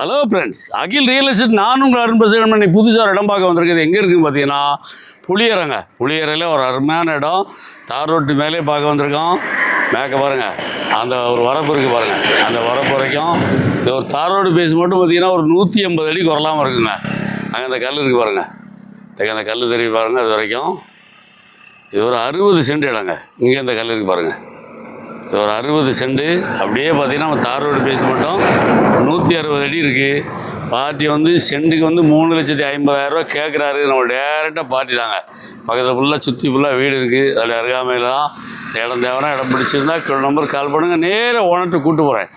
Hello friends Akhil real estate நானும் உங்கள் அருண் பிரசேகன் புதுசாக ஒரு இடம் பார்க்க வந்திருக்கிறது எங்கே இருக்குன்னு பார்த்தீங்கன்னா புளியரங்க. புளியரையில் ஒரு அருமையான இடம். தார் ரோட்டு மேலே பார்க்க வந்திருக்கோம். மேக்க பாருங்கள் அந்த ஒரு வரப்பு இருக்குது பாருங்கள் அந்த வரப்பு வரைக்கும் இந்த ஒரு தார் ரோடு பேஸ் மட்டும் பார்த்தீங்கன்னா ஒரு நூற்றி எண்பது அடி குறலாமல் இருக்குங்க. அங்கே அந்த கல் இருக்குது பாருங்கள் இங்கே அந்த கல் தெரிவி பாருங்கள் அது வரைக்கும் இது ஒரு அறுபது சென்ட் இடங்க. இங்கே இந்த கல் இருக்குது பாருங்கள் ஒரு அறுபது செண்டு. அப்படியே பார்த்தீங்கன்னா நம்ம தார் ரோடு பேசி மட்டும். நூற்றி அறுபது அடி இருக்குது பார்ட்டி வந்து செண்டுக்கு வந்து மூணு லட்சத்தி ஐம்பதாயிரரூவா கேட்குறாரு நம்ம டேரெக்டாக பார்ட்டி தாங்க. பக்கத்தில் ஃபுல்லாக சுற்றி ஃபுல்லாக வீடு இருக்குது அதில் அருகாமையில் தான் இடம் தேவைன்னா இடம் பிடிச்சிருந்தா கிலோ நம்பர் கால் பண்ணுங்கள் நேராக ஓனர்ட்டு கூப்பிட்டு போகிறேன்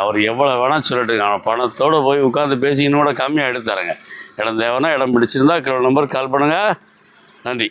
அவர் எவ்வளோ வேணால் சொல்லட்டுங்க அவன் பணத்தோடு போய் உட்காந்து பேசி இன்னோட கம்மியாக எடுத்து தரேங்க. இடம் தேவைன்னா இடம் பிடிச்சிருந்தா கிலோ நம்பர் கால் பண்ணுங்கள் நன்றி.